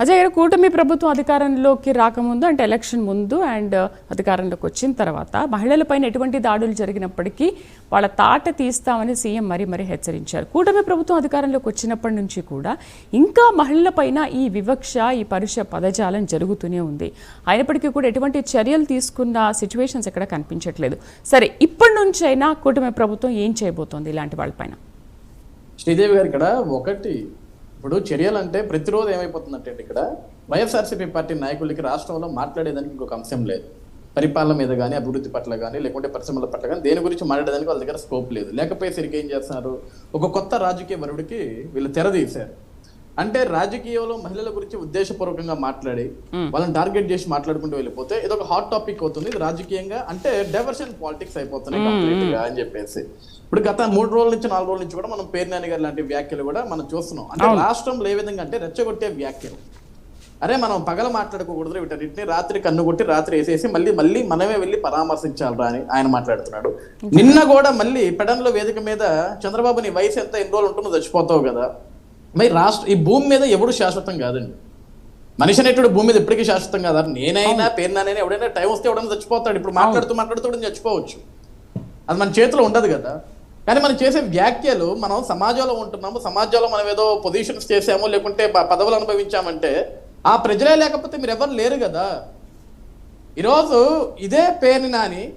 అజయ్ గారు కూటమి ప్రభుత్వం అధికారంలోకి రాకముందు అంటే ఎలక్షన్ ముందు అండ్ uh, అధికారంలోకి వచ్చిన తర్వాత మహిళలపైన ఎటువంటి దాడులు జరిగినప్పటికీ వాళ్ళ తాట తీస్తామని సీఎం మరీ మరీ హెచ్చరించారు. కూటమి ప్రభుత్వం అధికారంలోకి వచ్చినప్పటి నుంచి కూడా ఇంకా మహిళలపైన ఈ వివక్ష ఈ పరుష పదజాలం జరుగుతూనే ఉంది. అయినప్పటికీ కూడా ఎటువంటి చర్యలు తీసుకున్న సిచ్యువేషన్స్ ఎక్కడ కనిపించట్లేదు. సరే ఇప్పటి నుంచి అయినా కూటమి ప్రభుత్వం ఏం చేయబోతోంది ఇలాంటి వాళ్ళపైన? శ్రీదేవి గారు ఇక్కడ ఒకటి ఇప్పుడు చర్యలు అంటే ప్రతిరోజు ఏమైపోతుందంటే ఇక్కడ వైఎస్ఆర్సీపీ పార్టీ నాయకులకి రాష్ట్రంలో మాట్లాడేదానికి ఇంకొక అంశం లేదు. పరిపాలన మీద కానీ అభివృద్ధి పట్ల కానీ లేకుంటే పరిశ్రమల పట్ల కానీ దేని గురించి మాట్లాడడానికి వాళ్ళ దగ్గర స్కోప్ లేదు. లేకపోయేసరికి ఏం చేస్తున్నారు? ఒక కొత్త రాజకీయ వరుడికి వీళ్ళు తెరదీశారు అంటే రాజకీయంలో మహిళల గురించి ఉద్దేశపూర్వకంగా మాట్లాడి వాళ్ళని టార్గెట్ చేసి మాట్లాడుకుంటూ వెళ్ళిపోతే ఇది ఒక హాట్ టాపిక్ అవుతుంది. ఇది రాజకీయంగా అంటే డైవర్షన్ పాలిటిక్స్ అయిపోతున్నాయి కంప్లీట్గా అని చెప్పేసి. ఇప్పుడు గత మూడు రోజుల నుంచి నాలుగు రోజుల నుంచి కూడా మనం పేరు నాని గారి లాంటి వ్యాఖ్యలు కూడా మనం చూస్తున్నాం. అంటే రాష్ట్రంలో ఏ విధంగా అంటే రెచ్చగొట్టే వ్యాఖ్యలు. అరే మనం పగల మాట్లాడుకోకూడదు వీటన్నిటిని రాత్రి కన్ను కొట్టి రాత్రి వేసేసి మళ్ళీ మళ్ళీ మనమే వెళ్ళి పరామర్శించాలరా అని ఆయన మాట్లాడుతున్నాడు. నిన్న కూడా మళ్ళీ పెడన్లో వేదిక మీద చంద్రబాబు నీ వయసు ఎంత? ఎన్ని రోజులు ఉంటుందో చచ్చిపోతావు కదా. మరి రాష్ట్ర ఈ భూమి మీద ఎవడు శాశ్వతం కాదండి. మనిషి అనేటువంటి భూమి మీద ఎప్పటికీ శాశ్వతం కాదు. నేనైనా పేరు నానైనా ఎవడైనా టైం వస్తే ఎవడైనా చచ్చిపోతాడు. ఇప్పుడు మాట్లాడుతూ మాట్లాడుతూ చచ్చిపోవచ్చు. అది మన చేతిలో ఉండదు కదా. కానీ మనం చేసే వ్యాఖ్యలు మనం సమాజంలో ఉంటున్నాము సమాజంలో మనం ఏదో పొజిషన్స్ చేసామో లేకుంటే పదవులు అనుభవించామంటే ఆ ప్రజలే లేకపోతే మీరు ఎవరు లేరు కదా. ఈరోజు ఇదే పేరు నాని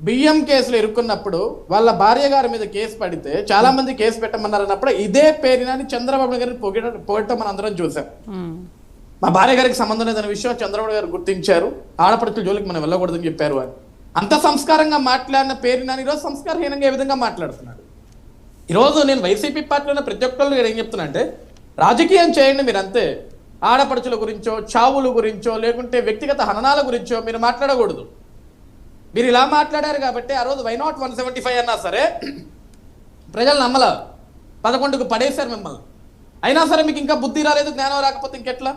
బియ్యం కేసులో ఇరుక్కున్నప్పుడు వాళ్ళ భార్య గారి మీద కేసు పడితే చాలా మంది కేసు పెట్టమన్నారు అన్నప్పుడు ఇదే పేరు నాని చంద్రబాబు గారిని పొగిడ పొగటం మనం అందరం చూసాం. మ్మ్. మా భార్య గారికి సంబంధం లేదనే విషయం చంద్రబాబు గారు గుర్తించారు. ఆడపడుతుల జోలికి మనం వెళ్ళకూడదని చెప్పారు అని. అంత సంస్కారంగా మాట్లాడిన పేరు నాని ఈరోజు సంస్కారహీనంగా ఏ విధంగా మాట్లాడుతున్నాడు ఈరోజు నేను వైసీపీ పార్టీలో ఉన్న ప్రతి ఒక్కళ్ళు ఏం చెప్తున్నా అంటే రాజకీయం చేయండి మీరు అంతే ఆడపడుచుల గురించో చావుల గురించో లేకుంటే వ్యక్తిగత హననాల గురించో మీరు మాట్లాడకూడదు. మీరు ఇలా మాట్లాడారు కాబట్టి ఆ రోజు why not one seventy five అన్నా సరే ప్రజలు నమ్మల. పదకొండుకు పడేశారు మిమ్మల్ని. అయినా సరే మీకు ఇంకా బుద్ధి రాలేదు జ్ఞానం రాకపోతే ఇంకెట్లా?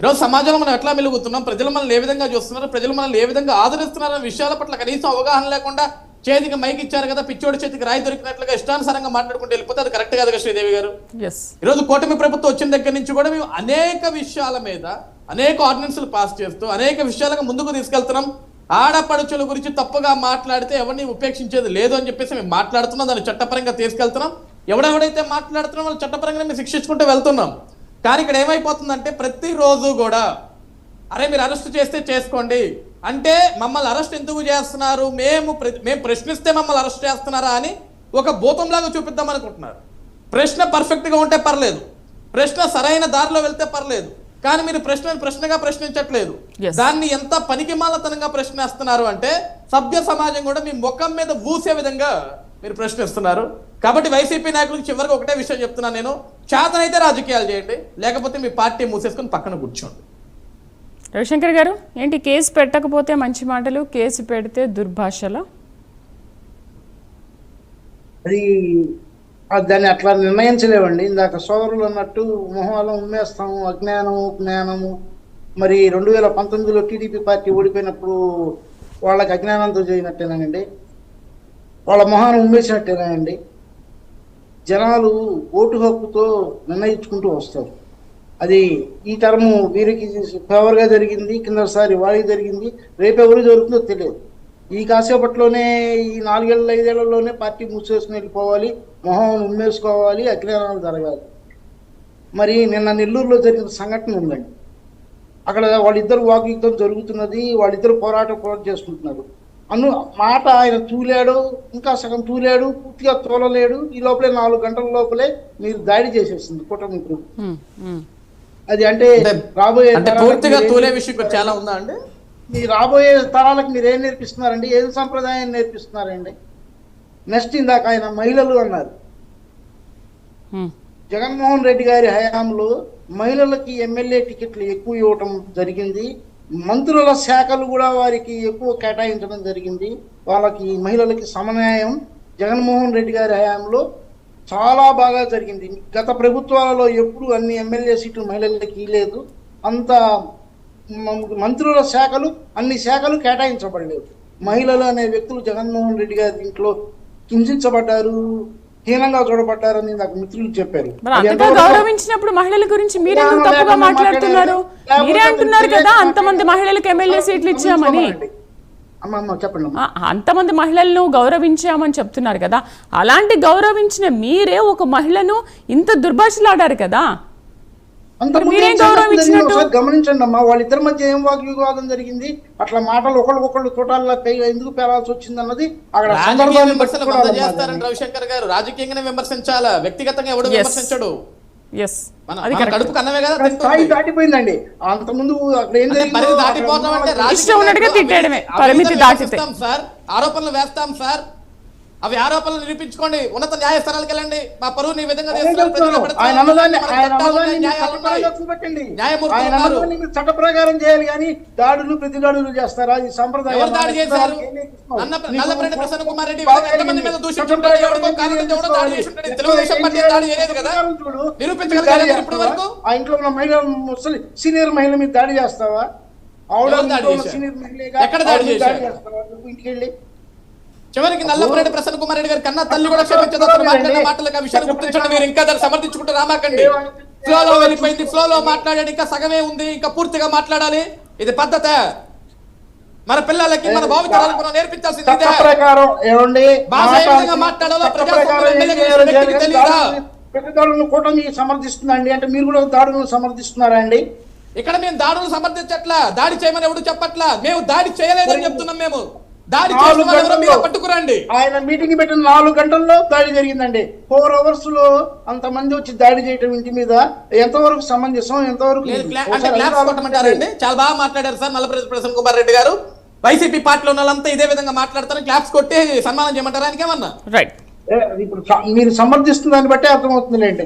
ఈరోజు సమాజంలో మనం ఎట్లా మెలుగుతున్నాం? ప్రజలు మనల్ని ఏ విధంగా చూస్తున్నారు ప్రజలు మనల్ని ఏ విధంగా ఆదరిస్తున్నారు అనే విషయాల పట్ల కనీసం అవగాహన లేకుండా చేతికి మైక్ ఇచ్చారు కదా పిచ్చోడి చేతికి రాయి దొరికినట్లుగా ఇష్టానుసారంగా మాట్లాడుకుంటూ వెళ్ళిపోతే అది కరెక్ట్ కాదు కదా శ్రీదేవి గారు? ఈరోజు కూటమి ప్రభుత్వం వచ్చిన దగ్గర నుంచి కూడా మేము అనేక విషయాల మీద అనేక ఆర్డినెన్స్లు పాస్ చేస్తూ అనేక విషయాలకు ముందుకు తీసుకెళ్తున్నాం. ఆడపడుచుల గురించి తప్పుగా మాట్లాడితే ఎవరిని ఉపేక్షించేది లేదు అని చెప్పేసి మేము మాట్లాడుతున్నాం దాన్ని చట్టపరంగా తీసుకెళ్తున్నాం. ఎవడెవడైతే మాట్లాడుతున్నాం వాళ్ళు చట్టపరంగా మేము శిక్షించుకుంటూ వెళ్తున్నాం. కానీ ఇక్కడ ఏమైపోతుందంటే ప్రతిరోజు కూడా అరే మీరు అరెస్ట్ చేస్తే చేసుకోండి. అంటే మమ్మల్ని అరెస్ట్ ఎందుకు చేస్తున్నారు? మేము ప్ర- మేము ప్రశ్నిస్తే మమ్మల్ని అరెస్ట్ చేస్తున్నారా అని ఒక భూతంలాగా చూపిద్దాం అనుకుంటున్నారు. ప్రశ్న పర్ఫెక్ట్గా ఉంటే పర్లేదు. ప్రశ్న సరైన దారిలో వెళ్తే పర్లేదు. కానీ మీరు ప్రశ్న ప్రశ్నగా ప్రశ్నించట్లేదు. దాన్ని ఎంత పనికిమాలతనంగా ప్రశ్నిస్తున్నారు అంటే సభ్య సమాజం కూడా మీ ముఖం మీద ఊసే విధంగా మీరు ప్రశ్నిస్తున్నారు. కాబట్టి వైసీపీ నాయకులకు చివరికి ఒకటే విషయం చెప్తున్నాను నేను. చేతనైతే రాజకీయాలు చేయండి లేకపోతే మీ పార్టీ మూసేసుకొని పక్కన కూర్చోండి. రవిశంకర్ గారు ఏంటి కేసు పెట్టకపోతే మంచి మాటలు కేసు పెడితే దుర్భాషల? అది దాన్ని అట్లా నిర్ణయించలేవండి ఇందాక సోదరులు అన్నట్టు మొహాలం ఉమ్మేస్తాము అజ్ఞానము జ్ఞానము. మరి రెండు వేల పంతొమ్మిదిలో టీడీపీ పార్టీ ఓడిపోయినప్పుడు వాళ్ళకి అజ్ఞానంతో చేయనట్టేనండి వాళ్ళ మొహాన్ని ఉమ్మేసినట్టేనండి. జనాలు ఓటు హక్కుతో నిర్ణయించుకుంటూ వస్తారు. అది ఈ టర్ము వీరికి ఫేవర్గా జరిగింది కిందసారి వాడికి జరిగింది. రేపు ఎవరు జరుగుతుందో తెలియదు. ఈ కాసేపట్లోనే ఈ నాలుగేళ్ళ ఐదేళ్ళలోనే పార్టీ మూసేసుకుని వెళ్ళిపోవాలి. మొహం ఉమ్మేసుకోవాలి అజ్ఞానాలు జరగాలి. మరి నిన్న నెల్లూరులో జరిగిన సంఘటన ఉందండి. అక్కడ వాళ్ళిద్దరు వాగ్యుద్ధం జరుగుతున్నది వాళ్ళిద్దరు పోరాటం కూడా చేసుకుంటున్నారు. అను మాట ఆయన తూలాడు ఇంకా సగం తూలాడు పూర్తిగా తోలలేడు. ఈ లోపలే నాలుగు గంటల లోపలే మీరు దాడి చేసేసింది. మ్మ్. అది అంటే రాబోయే పూర్తిగా తూలే విషయం చాలా ఉందా అండి? మీ రాబోయే తరాలకు మీరు ఏం నేర్పిస్తున్నారండి? ఏం సంప్రదాయం నేర్పిస్తున్నారండి? నెక్స్ట్ ఇందాక ఆయన మహిళలు అన్నారు. జగన్మోహన్ రెడ్డి గారి హయాంలో మహిళలకి ఎమ్మెల్యే టికెట్లు ఎక్కువ ఇవ్వటం జరిగింది. మంత్రుల శాఖలు కూడా వారికి ఎక్కువ కేటాయించడం జరిగింది. వాళ్ళకి మహిళలకి సమన్యాయం జగన్మోహన్ రెడ్డి గారి హయాంలో చాలా బాగా జరిగింది. గత ప్రభుత్వాలలో ఎప్పుడు అన్ని ఎమ్మెల్యే సీట్లు మహిళలకి ఇవ్వలేదు. అంత మంత్రుల శాఖలు అన్ని శాఖలు కేటాయించబడలేదు. మహిళలు అనే వ్యక్తులు జగన్మోహన్ రెడ్డి గారి దీంట్లో హింసించబడ్డారు హీనంగా చూడబడ్డారని నాకు మిత్రులు చెప్పారు. మరి అది అంతగా ఎంతవరకు- గౌరవించిన మహిళల గురించి మీరెందుకు తప్పుగా. మాట్లాడుతున్నారు? మీరే అంటున్నారు కదా. అంతమంది మహిళలకు ఎమ్మెల్యే సీట్లు ఇచ్చామని. అంతమంది మహిళలను గౌరవించామని చెప్తున్నారు కదా అలాంటి గౌరవించిన మీరే ఒక మహిళను ఇంత దుర్భాషలాడారు కదా? గమనించండి అమ్మా. వాళ్ళిద్దరి మధ్య ఏం వాగ్వివాదం జరిగింది? అట్లా మాటలు ఒకళ్ళకొకళ్ళు తోటాల్లో పై ఎందుకు పేరాల్సి వచ్చింది అన్నది అక్కడ రవిశంకర్ గారు రాజకీయంగానే విమర్శించాలా? వ్యక్తిగతంగా ఎవడు Yes. విమర్శించడు? స్థాయి తింటుంది. దాటిపోయింది అంత ముందు ఆరోపణలు వేస్తాం సార్. అవి ఆరోపణలు నిరూపించుకోండి. ఉన్నత న్యాయస్థానాలకు వెళ్ళండి. మా పరువుని ఈ విధంగా చట్ట ప్రకారం చేయాలి కానీ దాడులు ప్రతి దాడులు చేస్తారా? ఈ సంప్రదాయం ఎవరు దాడి చేశారు? నల్ల నల్లపరెడ్డి ప్రసన్న కుమార్ రెడ్డి విధంగా ఎంతమంది మీద దూషించుంటాడు ఎవరికో కారణం ఎవడో దాడి చేసి ఉంటాడు తెలుగుదేశం పార్టీ ఏం దాడి చేయలేదు కదా? నిరూపించగలిగారా మీరు ఇప్పటి వరకు? ఆ ఇంట్లో ఉన్న మహిళ ముసలి సీనియర్ మహిళ మీద దాడి చేస్తావా? ఆవిడ? సీనియర్ ఎక్కడ దాడి? చేస్తావా? నువ్వు ఇంటికి వెళ్ళి చివరికి నల్లపరెడ్డి ప్రసన్న కుమార్ రెడ్డి గారి కన్నా తల్లి కూడా క్షమించదు. అతను మాట్లాడిన మాటలకు ఆ విషయాన్ని గుర్తించండి మీరు ఇంకా దాన్ని సమర్థించుకుంటూ రామాకండి. ఫ్లోలో వెళ్ళిపోయింది ఫ్లోలో మాట్లాడాడు ఇంకా సగమే ఉంది ఇంకా పూర్తిగా మాట్లాడాలి. ఇది పద్ధత. మన పిల్లలకి మన భావితరాలకు మనం నేర్పించాల్సింది ఇదే. భాష మాట్లాడాలో ప్రజాస్వామ్య కూటమి సమర్థిస్తుందండి. అంటే మీరు కూడా దాడులను సమర్థిస్తున్నారా అండి? ఇక్కడ మేము దాడులు సమర్థించట్లా దాడి చేయమని ఎవడు చెప్పట్లా? మేము దాడి చేయలేదని చెప్తున్నాం మేము. దాడి పట్టుకురండి. ఆయన మీటింగ్ పెట్టిన నాలుగు గంటల్లో దాడి జరిగిందండి. ఫోర్ అవర్స్లో అంతమంది వచ్చి దాడి చేయటం ఇంటి మీద ఎంతవరకు సమంజసం ఎంతవరకు చాలా బాగా మాట్లాడారు సార్ నల్లప్రదేశ్ ప్రసన్న కుమార్ రెడ్డి గారు. వైసీపీ పార్టీలో ఉన్న వాళ్ళంతా ఇదే విధంగా మాట్లాడతారు. క్లాప్స్ కొట్టి సన్మానం చేయమంటారా? ఆయనకేమన్నా? రైట్ ఏ, ఇప్పుడు మీరు సమర్థిస్తున్న దాన్ని బట్టి అర్థమవుతుందిలేండి.